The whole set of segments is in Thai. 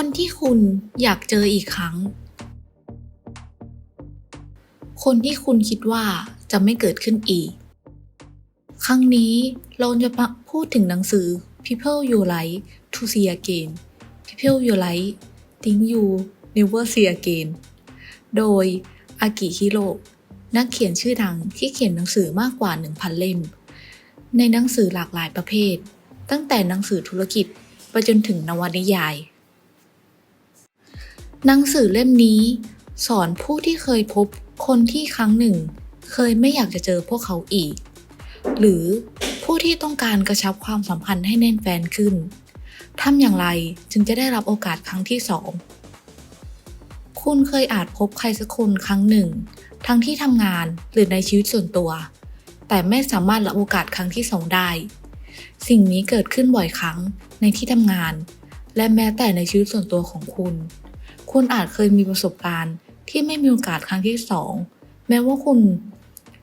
คนที่คุณอยากเจออีกครั้ง คนที่คุณคิดว่าจะไม่เกิดขึ้นอีก ครั้งนี้เราจะมาพูดถึงหนังสือ People You Like to See Again People You Like Think You Never See Again โดยอากิฮิโรนักเขียนชื่อดังที่เขียนหนังสือมากกว่า 1,000 เล่ม ในหนังสือหลากหลายประเภท ตั้งแต่หนังสือธุรกิจไปจนถึงนวนิยาย หนังสือเล่มนี้ สอนผู้ที่เคยพบคนที่ครั้งหนึ่ง เคยไม่อยากจะเจอพวกเขาอีก หรือผู้ที่ต้องการกระชับความสัมพันธ์ให้แน่นแฟนขึ้นทำอย่างไรจึงจะได้รับโอกาสครั้งที่สองคุณเคยอาจพบใครสักคนครั้งหนึ่ง ทั้งที่ทำงานหรือในชีวิตส่วนตัว แต่ไม่สามารถรับโอกาสครั้งที่สองได้ สิ่งนี้เกิดขึ้นบ่อยครั้งในที่ทำงาน และแม้แต่ในชีวิตส่วนตัวของคุณ คุณอาจเคยมีประสบการณ์ ที่ไม่มีโอกาสครั้งที่สองแม้ว่าคุณ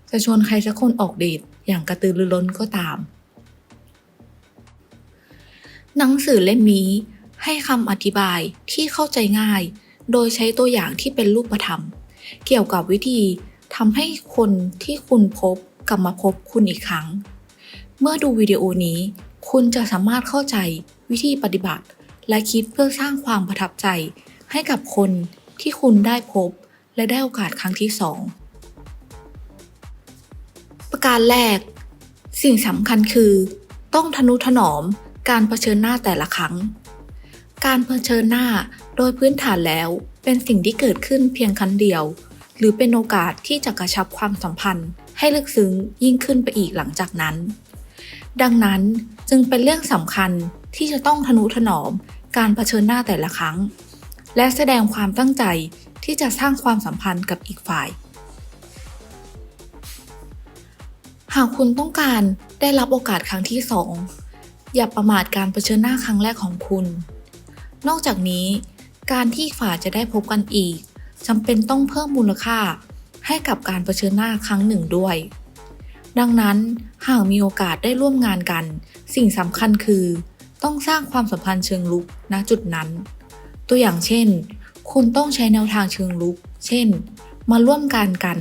จะชวนใครสักคนออกเดทอย่างกระตือรือร้นก็ตาม หนังสือเล่มนี้ให้คำอธิบายที่เข้าใจง่าย โดยใช้ตัวอย่างที่เป็นรูปธรรม เกี่ยวกับวิธีทำให้คนที่คุณพบกลับมาพบคุณอีกครั้ง เมื่อดูวิดีโอนี้ คุณจะสามารถเข้าใจวิธีปฏิบัติ และคิดเพื่อสร้างความประทับใจ ให้กับคนที่คุณได้พบและได้โอกาสครั้งที่สองประการแรก สิ่งสำคัญคือ ต้องทนุถนอมการเผชิญหน้าแต่ละครั้ง การเผชิญหน้าโดยพื้นฐานแล้วเป็นสิ่งที่เกิดขึ้นเพียงครั้งเดียว หรือเป็นโอกาสที่จะกระชับความสัมพันธ์ให้ลึกซึ้งยิ่งขึ้นไปอีกหลังจากนั้น ดังนั้นจึงเป็นเรื่องสำคัญที่จะต้องทนุถนอมการเผชิญหน้าแต่ละครั้ง และแสดงความตั้งใจที่จะสร้างความสัมพันธ์กับอีกฝ่าย หากคุณต้องการได้รับโอกาสครั้งที่สองอย่าประมาทการเผชิญหน้าครั้งแรกของคุณ นอกจากนี้ การที่ฝ่ายจะได้พบกันอีกจำเป็นต้องเพิ่มมูลค่าให้กับการเผชิญหน้าครั้งหนึ่งด้วย ดังนั้นหากมีโอกาสได้ร่วมงานกัน สิ่งสำคัญคือ ต้องสร้างความสัมพันธ์เชิงลุกณจุดนั้น ตัวอย่างเช่น คุณต้องใช้แนวทางเชิงลุก เช่น มาร่วมกันกัน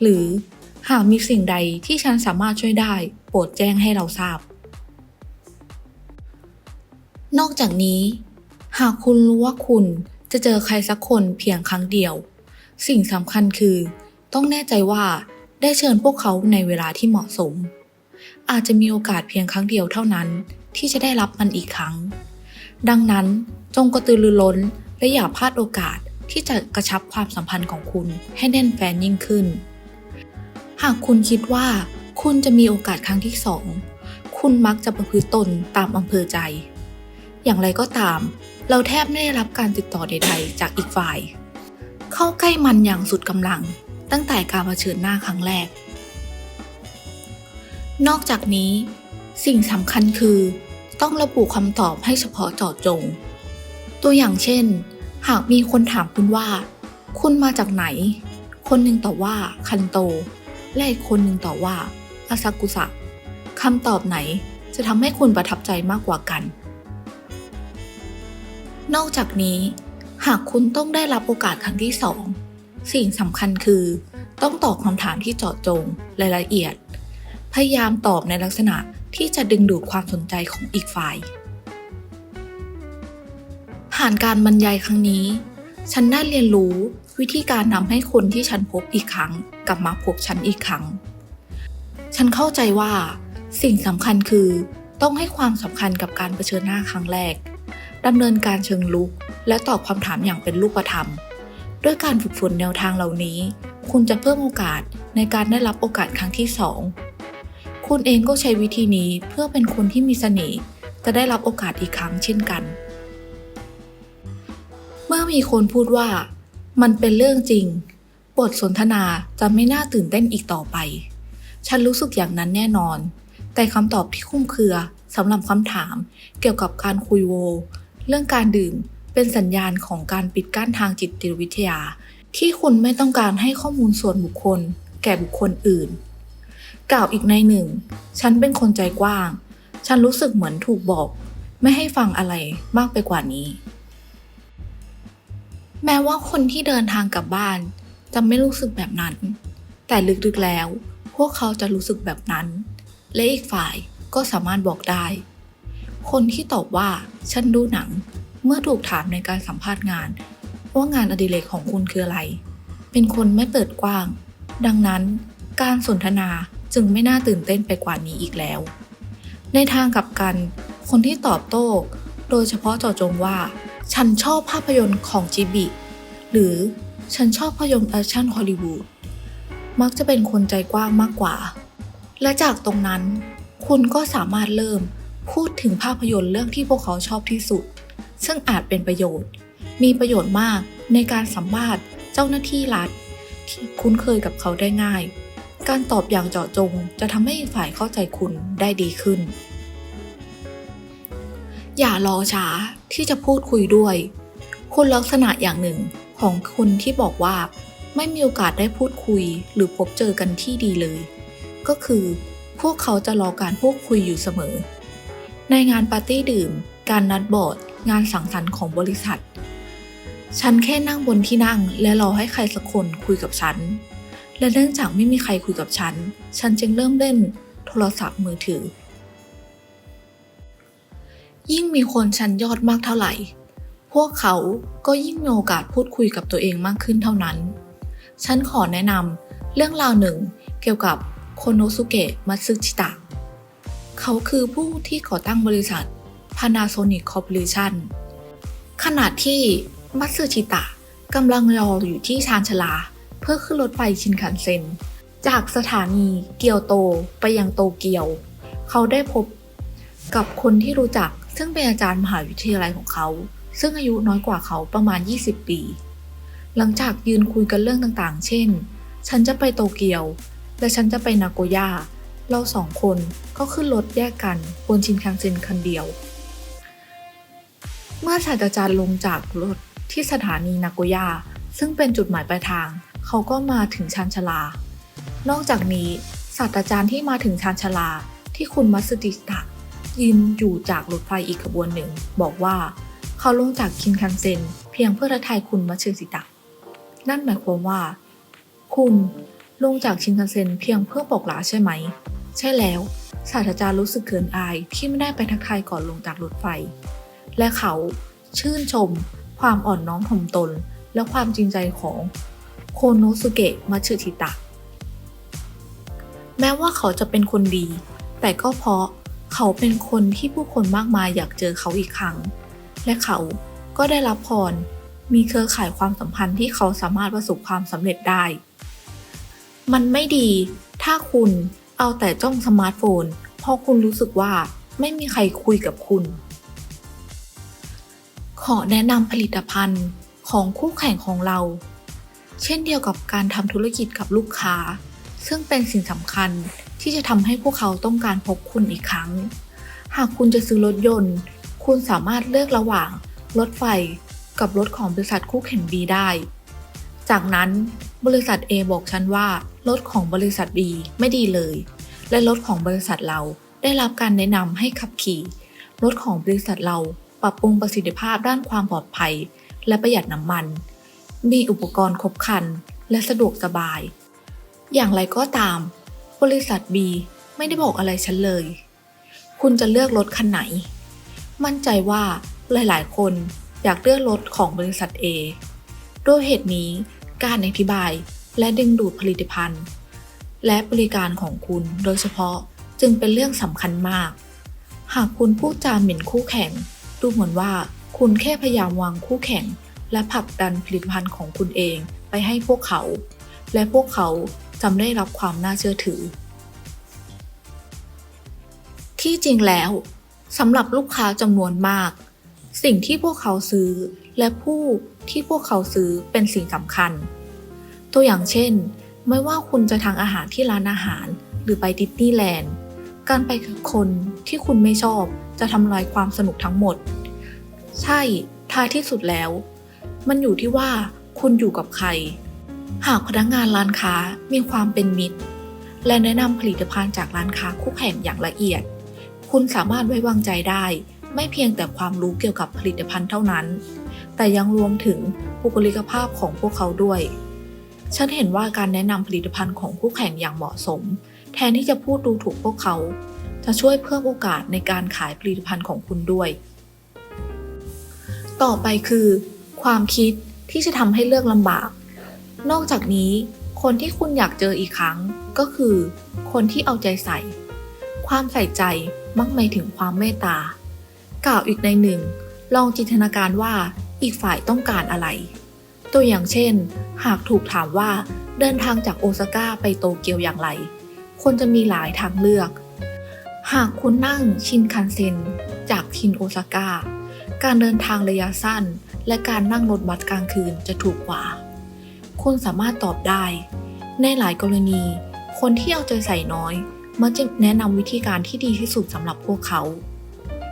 หรือหากมีสิ่งใดที่ฉันสามารถช่วยได้ โปรดแจ้งให้เราทราบ นอกจากนี้ หากคุณรู้ว่าคุณจะเจอใครสักคนเพียงครั้งเดียว สิ่งสำคัญคือ ต้องแน่ใจว่าได้เชิญพวกเขาในเวลาที่เหมาะสม อาจจะมีโอกาสเพียงครั้งเดียวเท่านั้น ที่จะได้รับมันอีกครั้ง ดังนั้น จงกระตือรือร้น และอย่าพลาดโอกาสที่จะกระชับความสัมพันธ์ของคุณให้แน่นแฟนยิ่งขึ้น หากคุณคิดว่าคุณจะมีโอกาสครั้งที่สอง คุณมักจะประพฤติตนตามอำเภอใจ อย่างไรก็ตาม เราแทบไม่ได้รับการติดต่อใดๆ จากอีกฝ่าย เข้าใกล้มันอย่างสุดกำลัง ตั้งแต่การเผชิญหน้าครั้งแรก นอกจากนี้ สิ่งสำคัญคือ ต้องระบุคำตอบให้เฉพาะเจาะจง ตัวอย่างเช่น หากมีคนถามคุณว่า คุณมาจากไหน คนหนึ่งตอบว่าคันโต และอีกคนหนึ่งตอบว่าอาซากุสะคำตอบไหนจะทำให้คุณประทับใจมากกว่ากัน นอกจากนี้ หากคุณต้องได้รับโอกาสครั้งที่สองสิ่งสำคัญคือ ต้องตอบคำถามที่เจาะจงและละเอียด พยายามตอบในลักษณะที่จะดึงดูดความสนใจของอีกฝ่าย ผ่านการบรรยายครั้งนี้ ฉันได้เรียนรู้วิธีการนำให้คนที่ฉันพบอีกครั้ง กลับมาพบฉันอีกครั้ง ฉันเข้าใจว่า สิ่งสำคัญคือต้องให้ความสำคัญกับการเผชิญหน้าครั้งแรกดำเนินการเชิงลุก และตอบคำถามอย่างเป็นรูปธรรม ด้วยการฝึกฝนแนวทางเหล่านี้ คุณจะเพิ่มโอกาสในการได้รับโอกาสครั้งที่สองคุณเองก็ใช้วิธีนี้เพื่อเป็นคนที่มีเสน่ห์จะได้รับโอกาสอีกครั้งเช่นกัน มีคนพูดว่า มันเป็นเรื่องจริง บทสนทนาจะไม่น่าตื่นเต้นอีกต่อไป ฉันรู้สึกอย่างนั้นแน่นอน แต่คำตอบที่คุ้มเครือสำหรับคำถาม เกี่ยวกับการคุยโว เรื่องการดื่มเป็นสัญญาณของการปิดกั้นทางจิตวิทยา ที่คุณไม่ต้องการให้ข้อมูลส่วนบุคคล แก่บุคคลอื่น กล่าวอีกในหนึ่ง ฉันเป็นคนใจกว้าง ฉันรู้สึกเหมือนถูกบอก ไม่ให้ฟังอะไรมากไปกว่านี้ แม้ว่าคนที่เดินทางกลับบ้าน จะไม่รู้สึกแบบนั้น แต่ลึกๆแล้ว พวกเขาจะรู้สึกแบบนั้น และอีกฝ่ายก็สามารถบอกได้ คนที่ตอบว่าฉันดูหนัง เมื่อถูกถามในการสัมภาษณ์งาน ว่างานอดิเรกของคุณคืออะไร เป็นคนไม่เปิดกว้าง ดังนั้น การสนทนาจึงไม่น่าตื่นเต้นไปกว่านี้อีกแล้ว ในทางกลับกัน คนที่ตอบโต้ โดยเฉพาะเจาะจงว่า ฉันชอบภาพยนตร์ของจิบิ หรือฉันชอบภาพยนตร์แอคชั่นฮอลลีวูดมักจะเป็นคนใจกว้างมากกว่า และจากตรงนั้น คุณก็สามารถเริ่มพูดถึงภาพยนตร์เรื่องที่พวกเขาชอบที่สุด ซึ่งอาจเป็นประโยชน์ มีประโยชน์มากในการสัมภาษณ์เจ้าหน้าที่รัฐที่คุ้นเคยกับเขาได้ง่าย การตอบอย่างเจาะจงจะทำให้อีกฝ่ายเข้าใจคุณได้ดีขึ้น อย่ารอช้าที่จะพูดคุยด้วย คุณลักษณะอย่างหนึ่งของคนที่บอกว่า ไม่มีโอกาสได้พูดคุยหรือพบเจอกันที่ดีเลย ก็คือ พวกเขาจะรอการพูดคุยอยู่เสมอ ในงานปาร์ตี้ดื่ม การนัดบอร์ด งานสังสรรค์ของบริษัท ฉันแค่นั่งบนที่นั่ง และรอให้ใครสักคนคุยกับฉัน และเนื่องจากไม่มีใครคุยกับฉัน ฉันจึงเริ่มเล่นโทรศัพท์มือถือ ยิ่งมีคนชั้นยอดมากเท่าไหร่ พวกเขาก็ยิ่งมีโอกาสพูดคุยกับตัวเองมากขึ้นเท่านั้น ฉันขอแนะนำเรื่องราวหนึ่งเกี่ยวกับโคโนสุเกะมัตสึชิตะ เขาคือผู้ที่ก่อตั้งบริษัท Panasonic Corporation ขณะที่มัตสึชิตะกำลังรออยู่ที่ชานชาลา เพื่อขึ้นรถไฟชินคันเซ็น จากสถานีเกียวโตไปยังโตเกียว เขาได้พบกับคนที่รู้จัก ซึ่งเป็นอาจารย์มหาวิทยาลัยของเขา ซึ่งอายุน้อยกว่าเขาประมาณ 20 ปี หลังจากยืนคุยกันเรื่องต่างๆ เช่น ฉันจะไปโตเกียว และฉันจะไปนาโกย่า เราสองคนก็ขึ้นรถแยกกันบนชินคันเซ็นคันเดียว เมื่อศาสตราจารย์ลงจากรถที่สถานีนาโกย่า ซึ่งเป็นจุดหมายปลายทาง เขาก็มาถึงชานชาลา นอกจากนี้ศาสตราจารย์ที่มาถึงชานชาลาที่คุณมัสติตะ ยืนอยู่จากรถไฟอีกขบวนหนึ่ง บอกว่าเขาลงจากคินคันเซ็น เพียงเพื่อทักทายคุณมัตสึติตะ นั่นหมายความว่า คุณลงจากชินคันเซ็นเพียงเพื่อบอกลาใช่ไหม ใช่แล้ว ศาสตราจารย์รู้สึกเขินอายที่ไม่ได้ไปทักทายก่อนลงจากรถไฟ และเขาชื่นชม ความอ่อนน้อมถ่อมตน และความจริงใจของโคโนสุเกะมัตสึทิตะ แม้ว่าเขาจะเป็นคนดี แต่ก็เพราะ เขาเป็นคนที่ผู้คนมากมายอยากเจอเขาอีกครั้ง และเขาก็ได้รับพร มีเครือข่ายความสัมพันธ์ที่เขาสามารถประสบความสำเร็จได้ มันไม่ดี ถ้าคุณเอาแต่จ้องสมาร์ทโฟน เพราะคุณรู้สึกว่าไม่มีใครคุยกับคุณ ขอแนะนำผลิตภัณฑ์ของคู่แข่งของเรา เช่นเดียวกับการทำธุรกิจกับลูกค้า ซึ่งเป็นสิ่งสำคัญ ที่จะทำให้พวกเขาต้องการพบคุณอีกครั้ง หากคุณจะซื้อรถยนต์ คุณสามารถเลือกระหว่างรถไฟกับรถของบริษัทคู่แข่ง B ได้ จากนั้นบริษัท A บอกฉันว่า รถของบริษัท B ไม่ดีเลย และรถของบริษัทเราได้รับการแนะนำให้ขับขี่ รถของบริษัทเราปรับปรุงประสิทธิภาพด้านความปลอดภัย และประหยัดน้ำมัน มีอุปกรณ์ครบครัน และสะดวกสบาย อย่างไรก็ตาม บริษัท B ไม่ได้บอกอะไรฉันเลย คุณจะเลือกรถคันไหน มั่นใจว่าหลาย ๆ คนอยากเลือกรถของบริษัท A ด้วยเหตุนี้การอธิบายและดึงดูดผลิตภัณฑ์ และบริการของคุณโดยเฉพาะจึงเป็นเรื่องสำคัญมาก หากคุณพูดจาหมิ่นคู่แข่ง ดูเหมือนว่าคุณแค่พยายามวางคู่แข่ง และผลักดันผลิตภัณฑ์ของคุณเองไปให้พวกเขา และพวกเขา จะไม่ได้รับความน่าเชื่อถือ ที่จริงแล้วสำหรับลูกค้าจำนวนมาก สิ่งที่พวกเขาซื้อและผู้ที่พวกเขาซื้อเป็นสิ่งสำคัญ ตัวอย่างเช่น ไม่ว่าคุณจะทานอาหารที่ร้านอาหาร หรือไปดิสนีย์แลนด์การไปกับคนที่คุณไม่ชอบจะทำลายความสนุกทั้งหมด ใช่ท้ายที่สุดแล้ว มันอยู่ที่ว่าคุณอยู่กับใคร หากพนักงานร้านค้ามีความเป็นมิตร และแนะนำผลิตภัณฑ์จากร้านค้าคู่แข่งอย่างละเอียด คุณสามารถไว้วางใจได้ ไม่เพียงแต่ความรู้เกี่ยวกับผลิตภัณฑ์เท่านั้น แต่ยังรวมถึงบุคลิกภาพของพวกเขาด้วย ฉันเห็นว่าการแนะนำผลิตภัณฑ์ของคู่แข่งอย่างเหมาะสม แทนที่จะพูดดูถูกพวกเขา จะช่วยเพิ่มโอกาสในการขายผลิตภัณฑ์ของคุณด้วย ต่อไปคือ ความคิดที่จะทำให้เลือกลำบาก นอกจากนี้ คนที่คุณอยากเจออีกครั้งก็คือ คนที่เอาใจใส่ ความใส่ใจมักหมายถึงความเมตตา กล่าวอีกในหนึ่ง ลองจินตนาการว่าอีกฝ่ายต้องการอะไร ตัวอย่างเช่น หากถูกถามว่าเดินทางจากโอซาก้าไปโตเกียวอย่างไร คนจะมีหลายทางเลือก หากคุณนั่งชินคันเซ็นจากชินโอซาก้า การเดินทางระยะสั้น และการนั่งรถบัสกลางคืนจะถูกกว่า คุณสามารถตอบได้ ในหลายกรณี คนที่เอาใจใส่น้อย มักจะแนะนำวิธีการที่ดีที่สุดสำหรับพวกเขา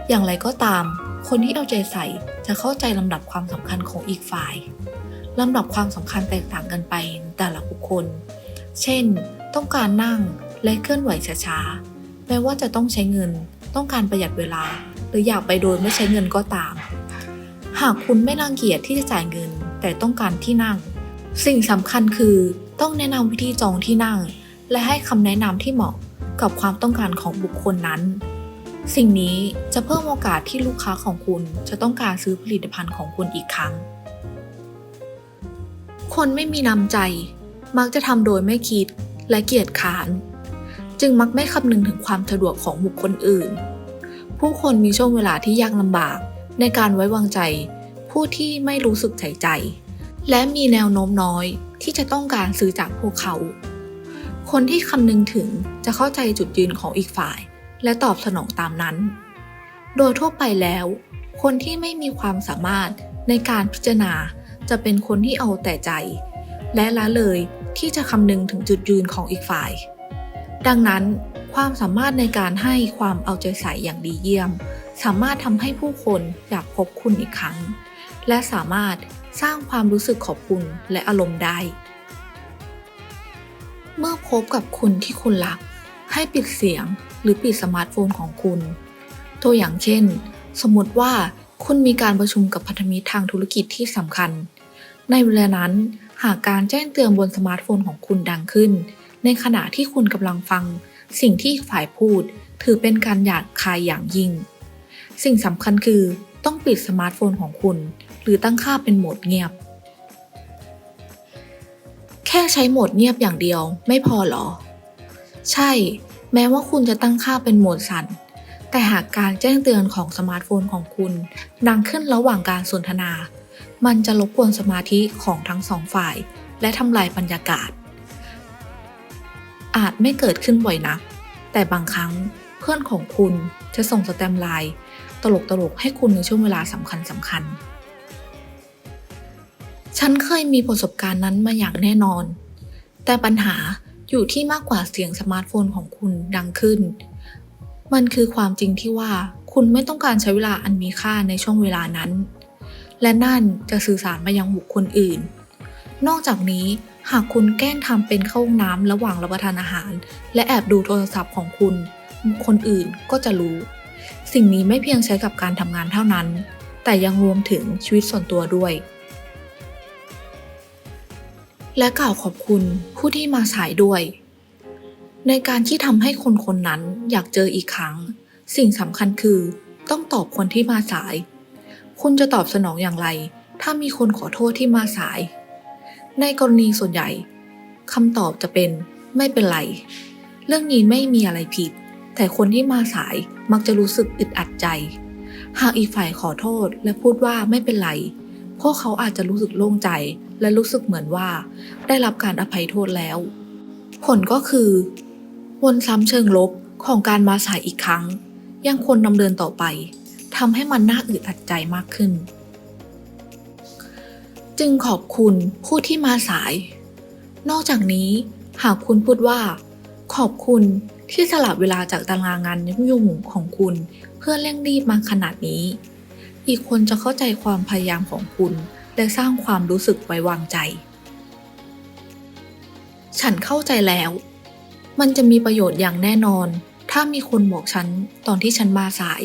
อย่างไรก็ตาม คนที่เอาใจใส่จะเข้าใจลำดับความสำคัญของอีกฝ่ายลำดับความสำคัญแตกต่างกันไปแต่ละบุคคล เช่น ต้องการนั่งและเคลื่อนไหวช้าๆแม้ว่าจะต้องใช้เงิน ต้องการประหยัดเวลา หรืออยากไปโดยไม่ใช้เงินก็ตาม หากคุณไม่รังเกียจที่จะจ่ายเงิน แต่ต้องการที่นั่ง สิ่งสำคัญคือต้องแนะนำวิธีจองที่นั่ง และให้คำแนะนำที่เหมาะกับความต้องการของบุคคลนั้น สิ่งนี้จะเพิ่มโอกาสที่ลูกค้าของคุณจะต้องการซื้อผลิตภัณฑ์ของคุณอีกครั้ง คนไม่มีน้ำใจ มักจะทำโดยไม่คิดและเกียจค้าน จึงมักไม่คำนึงถึงความสะดวกของบุคคลอื่น ผู้คนมีช่วงเวลาที่ยากลำบากในการไว้วางใจ ผู้ที่ไม่รู้สึกใส่ใจ และมีแนวโน้มน้อยที่จะต้องการซื้อจากพวกเขา คนที่คำนึงถึงจะเข้าใจจุดยืนของอีกฝ่าย และตอบสนองตามนั้น โดยทั่วไปแล้ว คนที่ไม่มีความสามารถในการพิจารณาจะเป็นคนที่เอาแต่ใจ และละเลยที่จะคำนึงถึงจุดยืนของอีกฝ่าย ดังนั้นความสามารถในการให้ความเอาใจใส่อย่างดีเยี่ยม สามารถทำให้ผู้คนอยากพบคุณอีกครั้ง และสามารถ สร้างความรู้สึกขอบคุณและอารมณ์ได้ เมื่อพบกับคุณที่คุณรัก ให้ปิดเสียงหรือปิดสมาร์ทโฟนของคุณ ตัวอย่างเช่น สมมติว่าคุณมีการประชุมกับพันธมิตรทางธุรกิจที่สำคัญ ในเวลานั้นหากการแจ้งเตือนบนสมาร์ทโฟนของคุณดังขึ้น ในขณะที่คุณกำลังฟัง สิ่งที่ฝ่ายพูด ถือเป็นการหยาดคายอย่างยิ่ง สิ่งสำคัญคือต้องปิดสมาร์ทโฟนของคุณ หรือตั้งค่าเป็นโหมดเงียบ แค่ใช้โหมดเงียบอย่างเดียวไม่พอหรอ ใช่ แม้ว่าคุณจะตั้งค่าเป็นโหมดสั่น แต่หากการแจ้งเตือนของสมาร์ทโฟนของคุณ ดังขึ้นระหว่างการสนทนา มันจะรบกวนสมาธิของทั้งสองฝ่าย และทำลายบรรยากาศ อาจไม่เกิดขึ้นบ่อยนัก แต่บางครั้งเพื่อนของคุณจะส่งสแตมไลน์ตลกๆให้คุณในช่วงเวลาสำคัญสำคัญ ฉันเคยมีประสบการณ์นั้นมาอย่างแน่นอน แต่ปัญหาอยู่ที่มากกว่าเสียงสมาร์ทโฟนของคุณดังขึ้น มันคือความจริงที่ว่าคุณไม่ต้องการใช้เวลาอันมีค่าในช่วงเวลานั้น และนั่นจะสื่อสารมายังบุคคลอื่น นอกจากนี้หากคุณแกล้งทำเป็นเข้าห้องน้ำระหว่างรับประทานอาหาร และแอบดูโทรศัพท์ของคุณคนอื่นก็จะรู้ สิ่งนี้ไม่เพียงใช้กับการทำงานเท่านั้น แต่ยังรวมถึงชีวิตส่วนตัวด้วย และกล่าวขอบคุณผู้ที่มาสายด้วย ในการที่ทำให้คนคนนั้นอยากเจออีกครั้ง สิ่งสำคัญคือต้องตอบคนที่มาสาย คุณจะตอบสนองอย่างไร ถ้ามีคนขอโทษที่มาสาย ในกรณีส่วนใหญ่คำตอบจะเป็นไม่เป็นไร เรื่องนี้ไม่มีอะไรผิด แต่คนที่มาสายมักจะรู้สึกอึดอัดใจ หากอีกฝ่ายขอโทษและพูดว่าไม่เป็นไร พวกเขาอาจจะรู้สึกโล่งใจ และรู้สึกเหมือนว่าได้รับการอภัยโทษแล้ว ผลก็คือ วนซ้ำเชิงลบของการมาสายอีกครั้ง ยังควรดำเนินต่อไปทำให้มันน่าอึดอัดใจมากขึ้น จึงขอบคุณผู้ที่มาสาย นอกจากนี้หากคุณพูดว่า ขอบคุณที่สละเวลาจากตารางงานยุ่งๆของคุณ เพื่อเร่งรีบมาขนาดนี้ อีกคนจะเข้าใจความพยายามของคุณ และสร้างความรู้สึกไว้วางใจ ฉันเข้าใจแล้ว มันจะมีประโยชน์อย่างแน่นอน ถ้ามีคนบอกฉันตอนที่ฉันมาสาย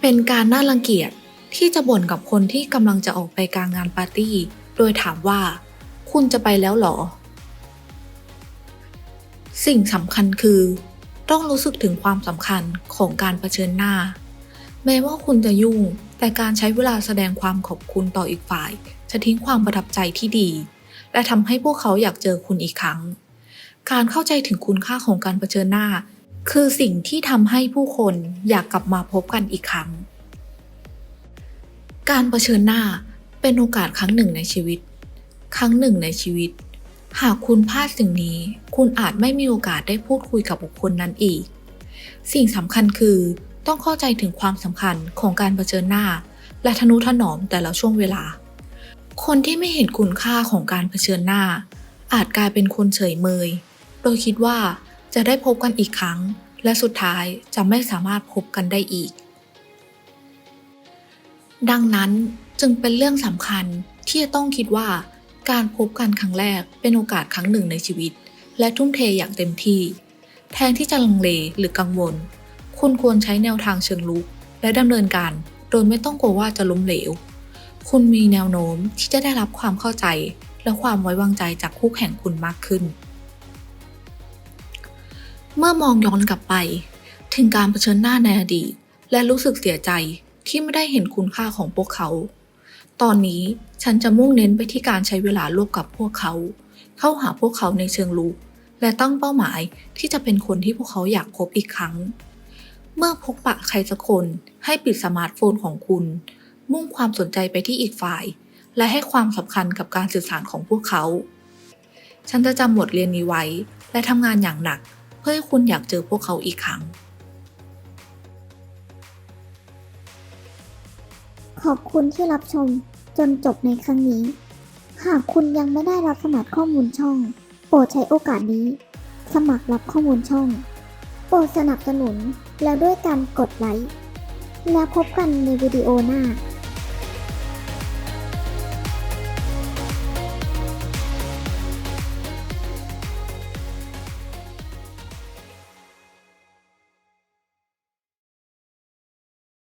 เป็นการน่ารังเกียจที่จะบ่นกับคนที่กำลังจะออกไปกลางงานปาร์ตี้ โดยถามว่า คุณจะไปแล้วหรอ สิ่งสำคัญคือ ต้องรู้สึกถึงความสำคัญของการเผชิญหน้า แม้ว่าคุณจะยุ่ง แต่การใช้เวลาแสดงความขอบคุณต่ออีกฝ่าย จะทิ้งความประทับใจที่ดี และทำให้พวกเขาอยากเจอคุณอีกครั้ง การเข้าใจถึงคุณค่าของการเผชิญหน้า คือสิ่งที่ทำให้ผู้คนอยากกลับมาพบกันอีกครั้ง การเผชิญหน้าเป็นโอกาสครั้งหนึ่งในชีวิต ครั้งหนึ่งในชีวิต หากคุณพลาดสิ่งนี้ คุณอาจไม่มีโอกาสได้พูดคุยกับบุคคลนั้นอีก สิ่งสำคัญคือ ต้องเข้าใจถึงความสำคัญของการเผชิญหน้า และทนุถนอมแต่ละช่วงเวลา คนที่ไม่เห็นคุณค่าของการเผชิญหน้า อาจกลายเป็นคนเฉยเมย โดยคิดว่าจะได้พบกันอีกครั้ง และสุดท้ายจะไม่สามารถพบกันได้อีก ดังนั้นจึงเป็นเรื่องสำคัญที่จะต้องคิดว่าการพบกันครั้งแรกเป็นโอกาสครั้งหนึ่งในชีวิต และทุ่มเทอย่างเต็มที่ แทนที่จะลังเลหรือกังวล คุณควรใช้แนวทางเชิงลุก และดำเนินการ โดยไม่ต้องกลัวว่าจะล้มเหลว คุณมีแนวโน้มที่จะได้รับความเข้าใจ และความไว้วางใจจากคู่แข่งคุณมากขึ้น เมื่อมองย้อนกลับไป ถึงการเผชิญหน้าในอดีตและรู้สึกเสียใจที่ไม่ได้เห็นคุณค่าของพวกเขา ตอนนี้ฉันจะมุ่งเน้นไปที่การใช้เวลาร่วมกับพวกเขา เข้าหาพวกเขาในเชิงลุกและตั้งเป้าหมายที่จะเป็นคนที่พวกเขาอยากพบอีกครั้ง เมื่อพบปะใครสักคน ให้ปิดสมาร์ทโฟนของคุณ มุ่งความสนใจไปที่อีกฝ่าย และให้ความสำคัญกับการสื่อสารของพวกเขา ฉันจะจำบทเรียนนี้ไว้ และทำงานอย่างหนัก เพื่อให้คุณอยากเจอพวกเขาอีกครั้ง ขอบคุณที่รับชมจนจบในครั้งนี้ หากคุณยังไม่ได้รับสมัครข้อมูลช่อง โปรดใช้โอกาสนี้ สมัครรับข้อมูลช่อง โปรดสนับสนุน แล้วด้วยการกดไลค์ แล้วพบกันในวิดีโอหน้า